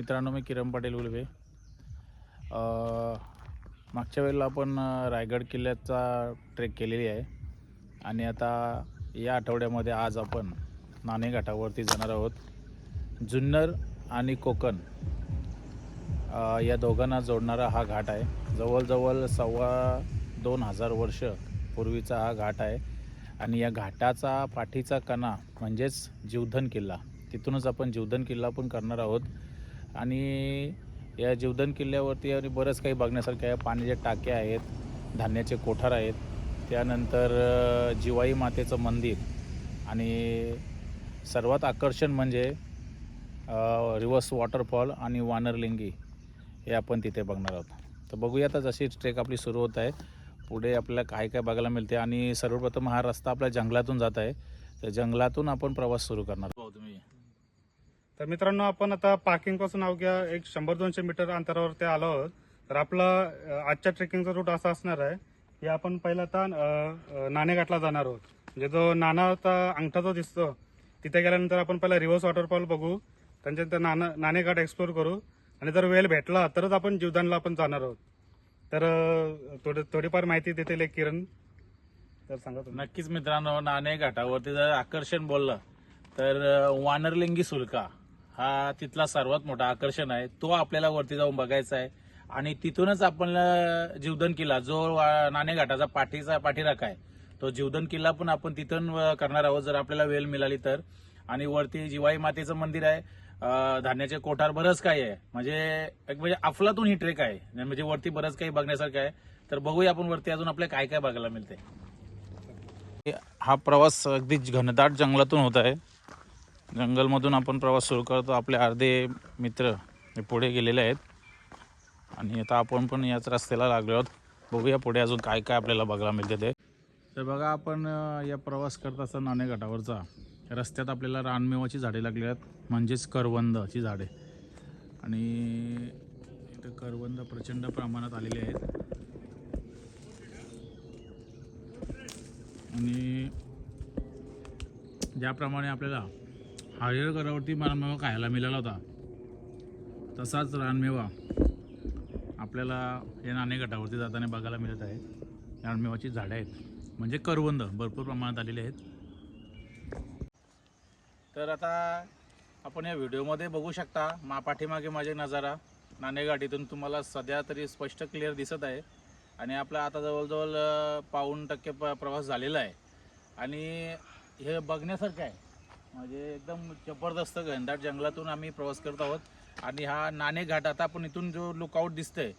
मित्रांनो मी किरण पाटील उलवे. मागच्या वेळेला आपण रायगड किल्ल्याचा ट्रेक केलेली आहे. आणि आता या आठवड्यामध्ये आज आपण नाणे घाटावरती जाणार आहोत. जुन्नर आणि कोकण या दोघांना जोडणारा हा घाट आहे. जवळजवळ सव्वा दोन हजार वर्ष पूर्वीचा हा घाट आहे. आणि या घाटाचा पाठीचा कणा म्हणजेच जीवधन किल्ला तिथूनच आपण जीवधन किल्ला पण करणार आहोत. आणि या जीवधन किल्ल्यावरती आणि बरंच काही बघण्यासारखं आहे पाण्याचे टाके आहेत धान्याचे कोठार आहेत. त्यानंतर जिवाई मातेचं मंदिर. आणि सर्वात आकर्षण म्हणजे रिव्हर्स वॉटरफॉल आणि वानरलिंगी हे आपण तिथे बघणार आहोत. तर बघूया आता जशी ट्रेक आपली सुरू होत आहे. पुढे आपल्याला काय काय बघायला मिळते आणि सर्वप्रथम हा रस्ता आपल्या जंगलातून जात आहे. तर जंगलातून आपण प्रवास सुरू करणार आहोत. तर मित्रांनो आपण आता पार्किंगपासून अवघ्या एक शंभर दोनशे मीटर अंतरावरती आलो आहोत. तर आपला आजच्या ट्रेकिंगचा रूट असा असणार आहे की आपण पहिला आता नाणेघाटला जाणार आहोत. म्हणजे जो नाणाचा अंगठा जो दिसतो तिथे गेल्यानंतर आपण पहिला रिव्हर्स वॉटरफॉल बघू त्यांच्यानंतर नाना नाणेघाट एक्सप्लोर करू. आणि जर वेळ भेटला तरच आपण जीवदानला आपण जाणार आहोत. तर थोडी थोडीफार माहिती देतील एक किरण. तर सांगा तुम्ही. नक्कीच मित्रांनो नाणे घाटावरती जर आकर्षण बोललं तर वानरलिंगी सुलका. हा तिथला सर्वात मोठा आकर्षण आहे. तो आपल्याला वरती जाऊन बघायचा आहे. आणि तिथूनच आपण जीवधन किल्ला जो नाणेघाटाचा पाठीचा पाठीराखा आहे तो जीवधन किल्ला पण आपण तिथून करणार आहोत. जर आपल्याला वेळ मिळाली तर. आणि वरती जिवाई मातेचं मंदिर आहे. धान्याचे कोठार बरंच काही आहे. म्हणजे एक म्हणजे अफलातून ही ट्रेक आहे. म्हणजे वरती बरंच काही बघण्यासारखं आहे. तर बघूया आपण वरती अजून आपल्याला काय काय बघायला मिळते हा प्रवास अगदी घनदाट जंगलातून होत आहे. जंगलमधून आपण प्रवास सुरू करतो. आपले अर्धे मित्र हे पुढे गेलेले आहेत. आणि आता आपण पण याच रस्त्याला लागलो आहोत. बघूया पुढे अजून काय काय आपल्याला बघायला मिळते ते. तर बघा आपण या प्रवास करत असताना नाणेघाटावरचा रस्त्यात आपल्याला रानमेवाची झाडे लागली आहेत. म्हणजेच करवंदाची झाडे. आणि इथं करवंद प्रचंड प्रमाणात आलेले आहेत. आणि ज्याप्रमाणे आपल्याला हरिहर रानमेवा खायला मिळाला होता. तसाच रानमेवा आपल्याला या नाणेगटावरती जाताना बघायला मिळत आहे रानमेवाची झाडं आहेत. म्हणजे करवंद भरपूर प्रमाणात आलेले आहेत. तर आता आपण या व्हिडिओमध्ये बघू शकता मा पाठीमागे माझे नजारा. नाणेघाटीतून तुम्हाला सध्या तरी स्पष्ट क्लिअर दिसत आहे. आणि आपला आता जवळजवळ पाऊण टक्के प प्रवास झालेला आहे. आणि हे बघण्यासारखं आहे. म्हणजे एकदम जबरदस्त घनदाट जंगलातून आम्ही प्रवास करत आहोत. आणि हा नाणे घाट आता आपण इथून जो लुकआउट दिसतंय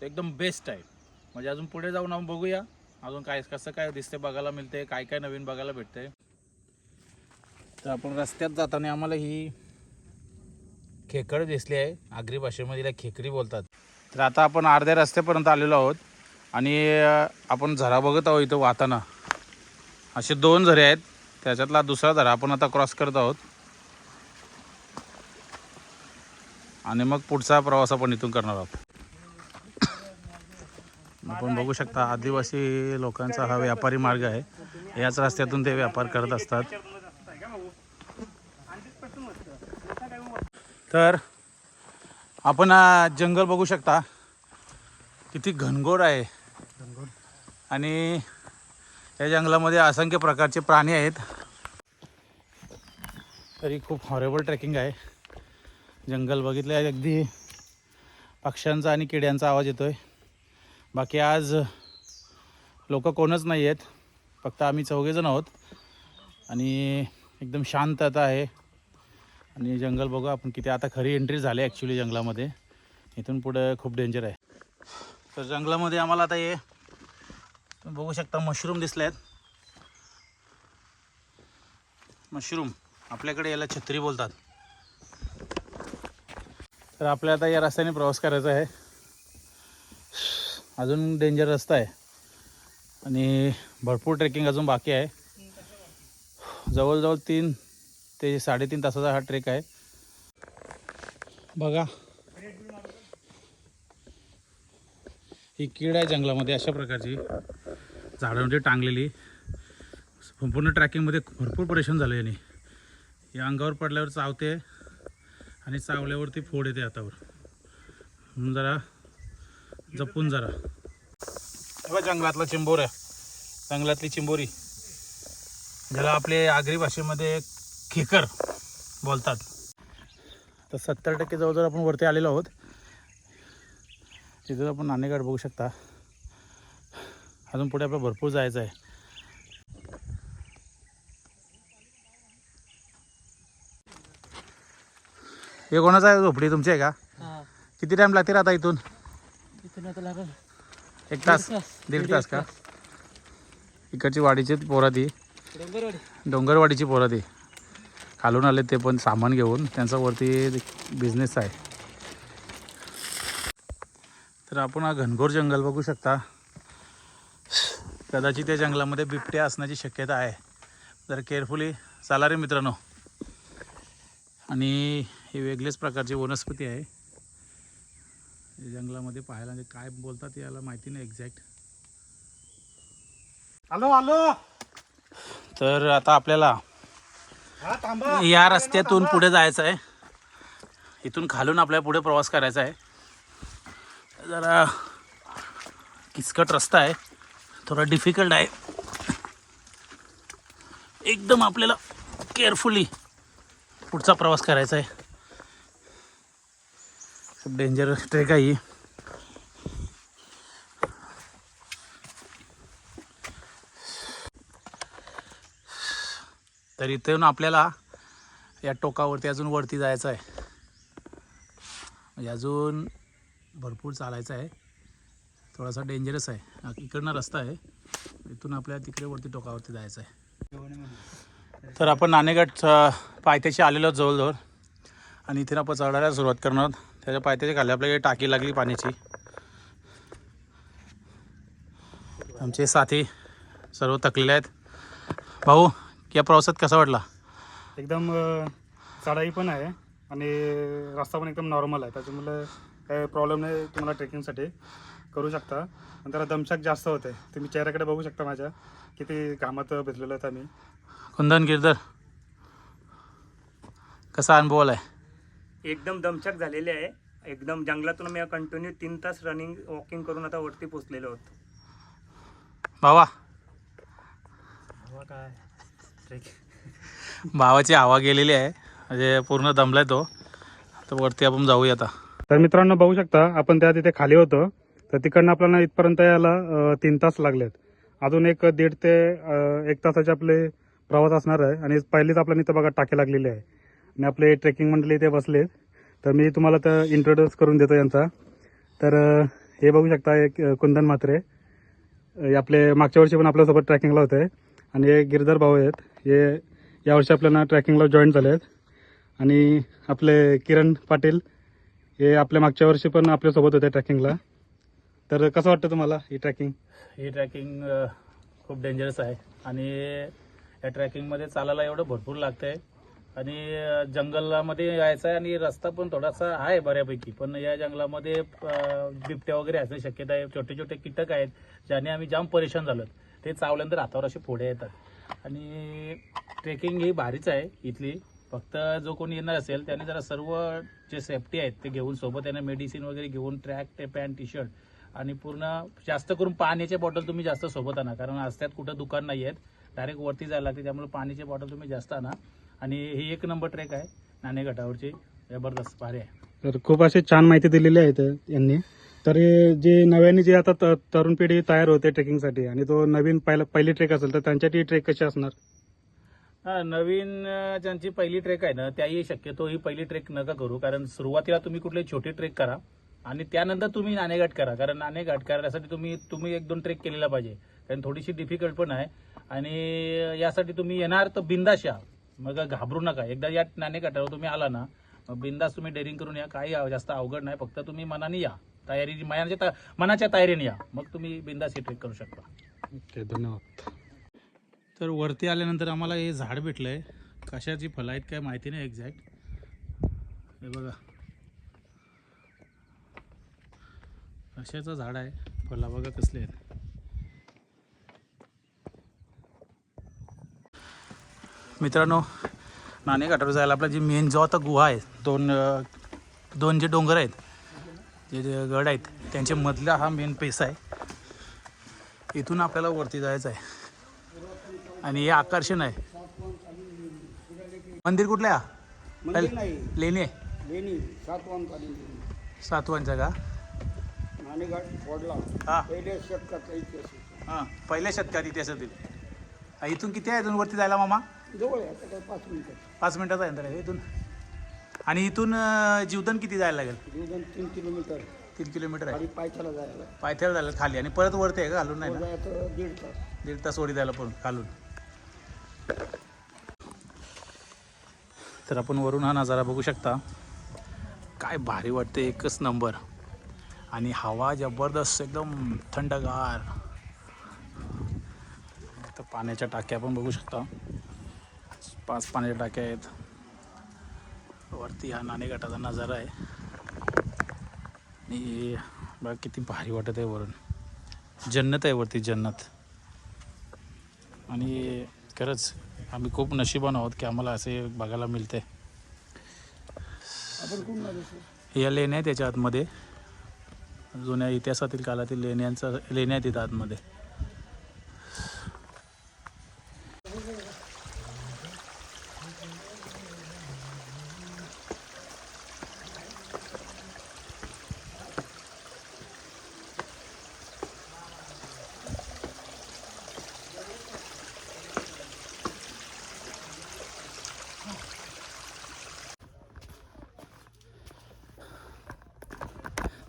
तो एकदम बेस्ट आहे. म्हणजे अजून पुढे जाऊन आपण बघूया. अजून काय कसं काय दिसते बघायला मिळते काय काय नवीन बघायला भेटते तर आपण रस्त्यात जाताना आम्हाला ही खेकड दिसली आहे. आगरी भाषेमध्ये तिला खेकडी बोलतात. तर आता आपण अर्ध्या रस्त्यापर्यंत आलेलो आहोत. आणि आपण झरा बघत आहोत इथं वाहताना. असे दोन झरे आहेत. त्याच्यातला दुसरा झरा आपण आता क्रॉस करत आहोत. आणि मग पुढचा प्रवास आपण इथून करणार आहोत. आपण बघू शकता आदिवासी लोकांचा हा व्यापारी मार्ग आहे. याच रस्त्यातून ते व्यापार करत असतात. तर आपण जंगल बघू शकता. किती घनघोर आहे. आणि या जंगलामध्ये असंख्य प्रकारचे प्राणी आहेत. तरी खूप हॉरेबल ट्रेकिंग आहे. जंगल बघितलं आहे अगदी पक्ष्यांचा आणि किड्यांचा आवाज येतो आहे बाकी आज लोक कोणच नाही आहेत फक्त आम्ही चौघेजण आहोत. आणि एकदम शांतता आहे. आणि जंगल बघू आपण किती आता खरी एंट्री झाली ॲक्च्युली जंगलामध्ये. इथून पुढं खूप डेंजर आहे. तर जंगलामध्ये आम्हाला आता हे बघू शकता मशरूम दिसले आहेत मशरूम आपल्याकडे याला छत्री बोलतात. तर आपल्या आता या रस्त्याने प्रवास करायचा आहे. अजून डेंजर रस्ता आहे. आणि भरपूर ट्रेकिंग अजून बाकी आहे. जवळजवळ तीन ते साडेतीन तासाचा हा ट्रेक आहे. बघा. ही कीड आहे जंगलामध्ये अशा प्रकारची. झाडांमध्ये म्हणजे टांगलेली. संपूर्ण ट्रॅकिंगमध्ये भरपूर परेशान झालं याने. या अंगावर पडल्यावर चावते आणि चावल्यावरती फोड येते हातावर. म्हणून जरा जपून जरा. जंगलातला चिंबोर आहे. जंगलातली चिंबोरी. ज्याला आपले आगरी भाषेमध्ये खेकर बोलतात. तर सत्तर टक्के जवळजवळ आपण वरती आलेलो आहोत. तिथं आपण नाणेगड बघू शकता. अजून पुढे आपलं भरपूर जायचं आहे. हे कोणाचं आहे झोपडी तुमची आहे का? किती टाइम लागते आता इथून? एक तास. दीड तास. का? इकडची वाडीची पोरं ती. डोंगरवाडी. डोंगरवाडीची पोरं ती. खालून आले ते पण सामान घेऊन. त्यांचा वरती बिझनेस आहे. तर आपण हा घनघोर जंगल बघू शकता. कदाचित त्या जंगलामध्ये बिबट्या असण्याची शक्यता आहे. जर केअरफुली चाला रे मित्रांनो. आणि ही वेगळीच प्रकारची वनस्पती आहे. जंगलामध्ये पाहायला म्हणजे काय बोलतात याला माहिती नाही एक्झॅक्ट आलो आलो तर आता आपल्याला या रस्त्यातून पुढे जायचं आहे. इथून खालून आपल्याला पुढे प्रवास करायचा आहे. जरा किचकट रस्ता आहे. थोडा डिफिकल्ट आहे. एकदम आपल्याला केअरफुली पुढचा प्रवास करायचा आहे. खूप डेंजरस ट्रेक आहे तर इथून आपल्याला या टोकावरती अजून वरती जायचं आहे. म्हणजे अजून भरपूर चालायचं आहे. थोडासा डेंजरस आहे. इकडनं रस्ता आहे. इथून आपल्याला तिकडे वरती टोकावरती जायचं आहे. तर आपण नाणेगड पायथ्याशी आलेलो जवळजवळ. आणि इथे आपण चढायला सुरुवात करणार त्याच्या पायथ्याच्या खाली आपल्याकडे टाकी लागली पाण्याची. आमचे साथी सर्व थकलेले आहेत. भाऊ या प्रवासात कसा वाटला? एकदम चढाई पण आहे आणि रस्ता पण एकदम नॉर्मल आहे. त्याच्यामुळे काही प्रॉब्लेम नाही तुम्हाला ट्रेकिंगसाठी करू शकता. आणि त्याला दमछाक जास्त होते. तुम्ही चेहऱ्याकडे बघू शकता माझ्या. किती घामात भिजलेलो आहेत आम्ही कुंदन गिरधर कसा अनुभव आलाय? एकदम दमछाक झालेले आहे. एकदम जंगलातून मी कंटिन्यू तीन तास रनिंग वॉकिंग करून आता वरती पोचलेलो होतो. भावा. काय? भावाची हवा गेलेली आहे. म्हणजे पूर्ण दमलाय तो. तर वरती आपण जाऊया आता. तर मित्रांनो बघू शकता आपण त्या तिथे खाली होतो. तर तिकडनं आपल्याला इथपर्यंत यायला तीन तास लागलेत. अजून एक दीड ते एक तासाचे आपले प्रवास असणार आहे. आणि पहिलीच आपल्याला इथं बघा टाके लागलेली आहे. आणि आपले ट्रेकिंग मंडळी इथे बसले तर मी तुम्हाला तर इंट्रोड्यूस करून देतो यांचा. तर हे बघू शकता एक कुंदन म्हात्रे. आपले मागच्या वर्षी पण आपल्यासोबत ट्रॅकिंगला होते. आणि हे गिरधर भाऊ आहेत. हे यावर्षी आपल्याला ट्रॅकिंगला जॉईन झाले आहेत आणि आपले किरण पाटील हे आपल्या मागच्या वर्षी पण आपल्यासोबत होते ट्रॅकिंगला. तर कसं वाटतं तुम्हाला ही ट्रॅकिंग ही ट्रॅकिंग खूप डेंजरस आहे. आणि या ट्रॅकिंगमध्ये चालायला एवढं भरपूर लागतं आहे आणि जंगलामध्ये यायचं आहे आणि रस्ता पण थोडासा आहे बऱ्यापैकी. पण या जंगलामध्ये बिबट्या वगैरे असण्याची शक्यता आहे. छोटे छोटे कीटक आहेत ज्याने आम्ही जाम परेशान झालो. ते चावल्यानंतर हातावर असे फोडे येतात. आणि ट्रेकिंग ही भारीच आहे इथली. फक्त जो कोणी येणार असेल त्याने जरा सर्व जे सेफ्टी आहेत ते घेऊन सोबत त्याने मेडिसिन वगैरे घेऊन ट्रॅक ते पॅन्ट टी शर्ट आणि पूर्ण जास्त करून पाण्याचे बॉटल तुम्ही जास्त सोबत आणा. कारण रस्त्यात कुठं दुकान नाही आहेत डायरेक्ट वरती जायला लागते त्यामुळे पाण्याचे बॉटल तुम्ही जास्त आणा. आणि ही एक नंबर ट्रेक आहे नाणेघाटावरची जबरदस्त भारी आहे. तर खूप अशी छान माहिती दिलेली आहे यांनी. तर जे नव्याने जे आता तरुण पिढी तयार होते ट्रेकिंगसाठी आणि तो नवीन पहिला पहिली ट्रेक असेल तर त्यांच्यासाठी ट्रेक कशी असणार? हा नवीन ज्यांची पहिली ट्रेक आहे ना त्याही शक्यतो ही पहिली ट्रेक नका करू. कारण सुरुवातीला तुम्ही कुठली छोटी ट्रेक करा. आणि त्यानंतर तुम्ही नाणेघाट करा. कारण नाणेघाट करण्यासाठी तुम्ही तुम्ही एक दोन ट्रेक केलेला पाहिजे. कारण थोडीशी डिफिकल्ट पण आहे. आणि यासाठी तुम्ही येणार तर बिंदास या. मग घाबरू नका. एकदा या नाणेघाटावर तुम्ही आला ना बिंदास तुम्ही डेअरिंग करून या. काही जास्त अवघड नाही. फक्त तुम्ही मनाने या. तयारी मनाच्या मनाच्या तयारीने या. मग तुम्ही बिंदास ही ट्रेक करू शकता. ओके धन्यवाद. तर वरती आल्यानंतर आम्हाला हे झाड भेटलंय. कशाची फळं आहेत काय माहिती नाही एक्झॅक्ट हे बघा. कशाचं झाड आहे. फळं बघा कसले आहेत. मित्रांनो नाणे घाटावर जायला आपला जी मेन जो आता गुहा आहे दोन दोन जे डोंगर आहेत जे जे गड आहेत त्यांच्या मधला हा मेन पेस आहे. इथून आपल्याला वरती जायचं आहे. आणि हे आकर्षण आहे. मंदिर कुठलं आहे मंदिर नाही. लेणे लेणी सातवांचा का फोडला. हां. पहिल्या शतकाचा इतिहास आहे. हां पहिल्या शतकात इतिहासातील. हा, इथून किती आहे? इथून वरती जायला मामा? जवळ आहे आता काय पाच मिनिटात पाच मिनिटाचा अंतर आहे. इथून. आणि इथून अं, जीवदन किती जायला लागेल? तीन किलोमीटर. तीन किलोमीटर आहे. खाली पायथ्याला जायला पायथ्याला जायला खाली. आणि परत वरती आहे का? घालून नाही ना? जायचं दीड तास. दीड तास वरी जायला पण खालून. तर आपण वरून हा नजारा बघू शकता. काय भारी वाटते एकच नंबर. आणि हवा जबरदस्त एकदम थंडगार. तर पाण्याच्या टाक्या पण बघू शकता. पाच पाण्याच्या टाक्या आहेत. वरती हा नाणेघाटाचा नजारा आहे. आणि बघा किती भारी वाटत आहे वरून. जन्नत आहे वरती जन्नत. आणि खरंच आम्ही खूप नशिबान आहोत की आम्हाला असे बघायला मिळते या लेण्या आहेत त्याच्या आतमध्ये. जुन्या इतिहासातील काळातील लेण्यांचा लेण्या आहेत आतमध्ये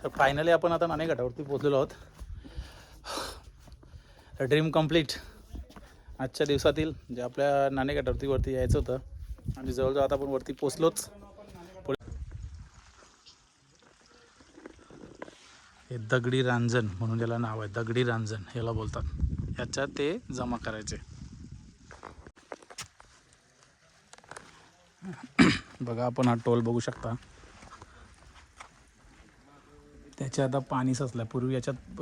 तर फायनली आपण आता नाणे घाटावरती पोहोचलेलो आहोत. ड्रीम कंप्लीट आजच्या दिवसातील जे आपल्या नाणे घाटावरती वरती यायचं होतं आणि जवळजवळ आता आपण वरती पोचलोच पुढे हे दगडी रांजण म्हणून त्याला नाव आहे दगडी रांजण याला बोलतात. याच्यात ते जमा करायचे. बघा आपण हा टोल बघू शकता. ह्याच्या आता पाणी साचलं पूर्वी याच्यात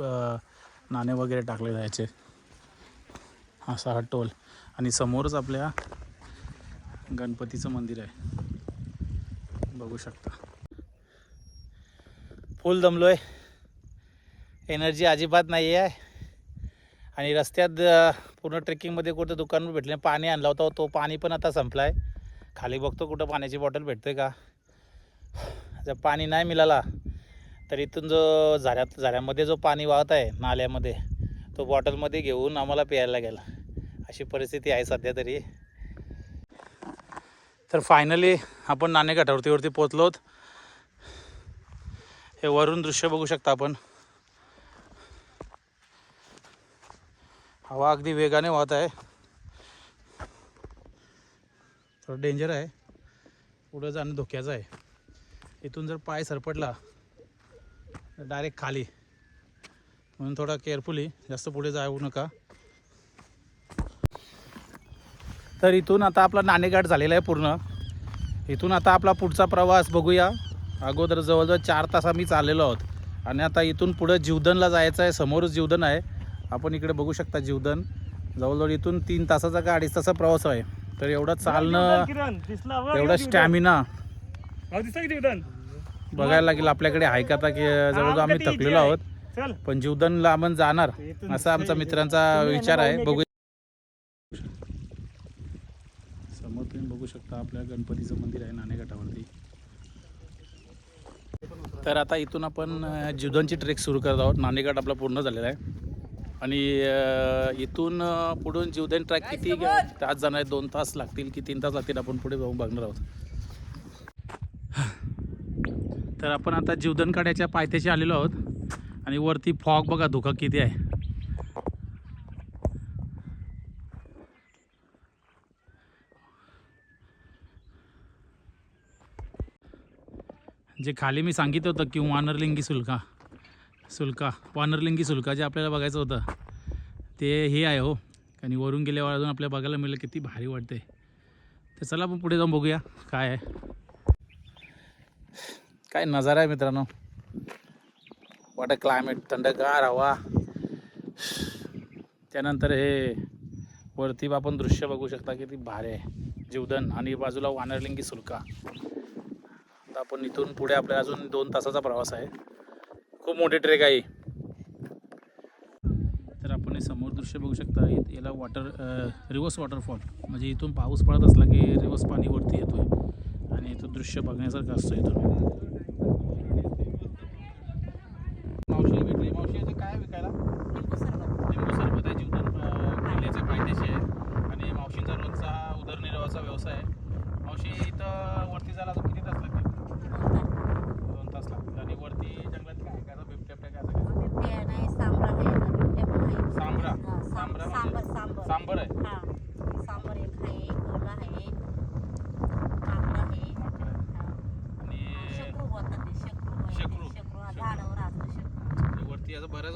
नाणे वगैरे टाकले जायचे. असा हा टोल. आणि समोरच आपल्या गणपतीचं मंदिर आहे. बघू शकता. फुल दमलोय. एनर्जी अजिबात नाही आहे आणि रस्त्यात पूर्ण ट्रेकिंगमध्ये कुठं दुकान भेटले पाणी आणला होता तो पाणी पण आता संपला आहे खाली बघतो कुठं पाण्याची बॉटल भेटते का. जर पाणी नाही मिळाला तर इथून जो झऱ्यात झऱ्यामध्ये जो पाणी वाहत आहे नाल्यामध्ये तो बॉटलमध्ये घेऊन आम्हाला प्यायला लागेल अशी परिस्थिती आहे सध्या तरी. तर फायनली आपण नाणे घाटावरतीवरती पोचलोत हे वरून दृश्य बघू शकता आपण. हवा अगदी वेगाने वाहत आहे. थोडं डेंजर आहे. पुढं जाणं धोक्याचं आहे. इथून जर पाय सरपटला डायरेक्ट खाली. म्हणून थोडा केअरफुली जास्त पुढे जाऊ नका. तर इथून आता आपला नाणेघाट झालेला आहे पूर्ण. इथून आता आपला पुढचा प्रवास बघूया. अगोदर जवळजवळ चार तास आम्ही चाललेलो आहोत. आणि आता इथून पुढं जीवदनला जायचं आहे. समोरच जीवदन आहे. आपण इकडे बघू शकता जीवदन. जवळजवळ इथून तीन तासाचा का अडीच तासाचा प्रवास आहे. तर एवढं चालणं एवढा स्टॅमिना की जीवदान? बघायला लागेल आपल्याकडे आहे का आता की जवळजवळ आम्ही थकलेलो. आहोत. पण जीवदनला आपण जाणार असा आमचा मित्रांचा विचार आहे. बघू समोर तुम्ही बघू शकता आपल्या गणपतीचं मंदिर आहे नाणेघाटावरती तर आता इथून आपण जीवदनची ट्रेक सुरू करत आहोत. नाणेघाट आपला पूर्ण झालेला आहे. आणि इथून पुढून जीवदन ट्रॅक किती तास जाणार आहे? दोन तास लागतील की तीन तास लागतील? आपण पुढे जाऊन बघणार आहोत. तर आपण आता जीवदन काड्याच्या पायथ्याशी आलेलो आहोत. आणि वरती फॉग बघा धुका किती आहे. जे खाली मी सांगितलं होतं की वानरलिंगी सुलका सुलका वानरलिंगी सुलका जे आपल्याला बघायचं होतं ते हे आहे हो. आणि वरून गेल्यावर अजून आपल्याला बघायला मिळेल किती भारी वाटते तर चला आपण पुढे जाऊन बघूया काय आहे. काय नजारा आहे मित्रांनो. वॉट अ क्लायमेट थंडगार हवा. त्यानंतर हे वरती आपण दृश्य बघू शकता किती भारी आहे. जीवधन आणि बाजूला वानरलिंगी सुलका. आता आपण इथून पुढे आपल्याला अजून दोन तासाचा प्रवास आहे. खूप मोठी ट्रेक आहे तर आपण हे समोर दृश्य बघू शकता. याला वॉटर रिवर्स वॉटरफॉल म्हणजे इथून पाऊस पडत असला की रिवर्स पाणी वरती येतोय. आणि इथून दृश्य बघण्यासारखं असतं इथून मावशी भेटली मावशी याचं काय विकायला लिंबू सरबत आहे जीवदान किल्ल्याचे फायदेशीर आहे आणि मावशींचा रोजचा उदरनिर्वाहाचा व्यवसाय आहे मावशी इथं वरती जायला अजून किती तास लागतील दोन तास लागतील आणि वरती जंगलात काय काय असं बिबट्या बिबट्या काय असं काय? बिबट्या नाही सांबरा आहे सांबरा? हा, सांबरा सांबर म्हणजे? सांबर सांबर सांबर आहे हा सांबर एक आहे कोला आहे कांदा आहे माकड आहे. हा. आणि शकरू बोलतात ते शकरू आहे. शकरू. शकरू हा, शकरू. झाडावर असतो शकरू वरती असं बऱ्याच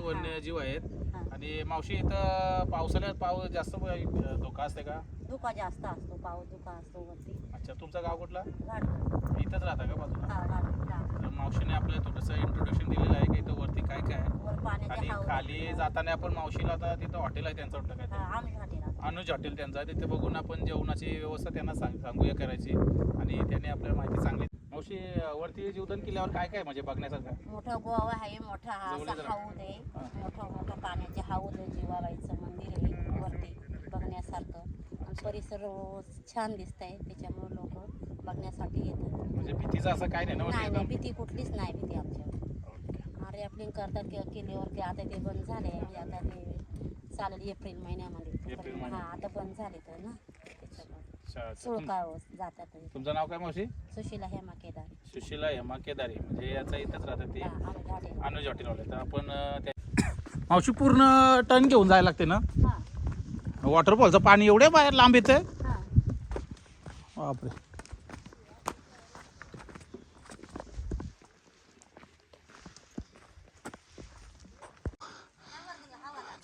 वन्यजीव आहेत. आणि मावशी इथं पावसाळ्यात पाऊस जास्त धोका असते का? धुका जास्त असतो पाऊस धुका असतो वरती. अच्छा तुमचं गाव कुठला? इथंच राहता का बाजूला? तर मावशीने आपलं थोडंसं इंट्रोडक्शन दिलेलं आहे की इथं वरती काय काय आहे. आणि खाली जाताना आपण मावशीला आता तिथं हॉटेल आहे त्यांचं वाटतं काय हा आम्ही राहतो अनुज हॉटेल त्यांचं आहे. तिथे बघून आपण जेवणाची व्यवस्था त्यांना सांग सांगूया करायची. आणि त्यांनी आपल्याला माहिती सांगली. मावशी वरती जीवदान किल्ल्यावर काय काय म्हणजे बघण्यासारखं? मोठा गोवा आहे मोठा हा असा. हाऊद आहे. मोठं मोठं पाण्याचे हाऊद आहे जिवाबाईचं मंदिर आहे वरती बघण्यासारखं. आणि परिसर छान दिसत आहे त्याच्यामुळे लोक बघण्यासाठी येतात. म्हणजे भीतीचं असं काय नाही ना नाही नाही एकदम? भीती कुठलीच नाही भीती आमच्यावर. रॅपलिंग करतात किंवा किल्ल्यावर की आता ते बंद झाले म्हणजे आता ते चालेल एप्रिल महिन्यामध्ये एप्रिल हा महिन्यात. आता बंद झाले तर ना. त्याच्यामुळे. तुम- जातात. तुमचं नाव काय मावशी? सुशीला हेमा केदार. सुशीला हेमा केदारी म्हणजे याचा इथंच राहतात ते. हा आम्ही घाटे अनुज हॉटेलवाले. तर आपण अं, त्या मावशी पूर्ण टन घेऊन जायला लागते ना? हा. वॉटरफॉलचं पाणी एवढ्या बाहेर लांब येतं हा. बापरे.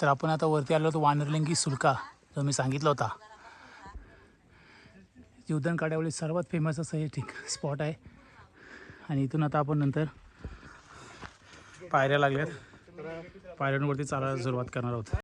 तर आपण आता वरती आलो होतो वानरलिंगी सुलका जो मी सांगितला होता. जीवदान काड्यावळी सर्वात फेमस असं हे ठीक स्पॉट आहे. आणि इथून आता आपण नंतर पायऱ्या लागल्यात. पायऱ्यांवरती चालायला सुरुवात करणार आहोत.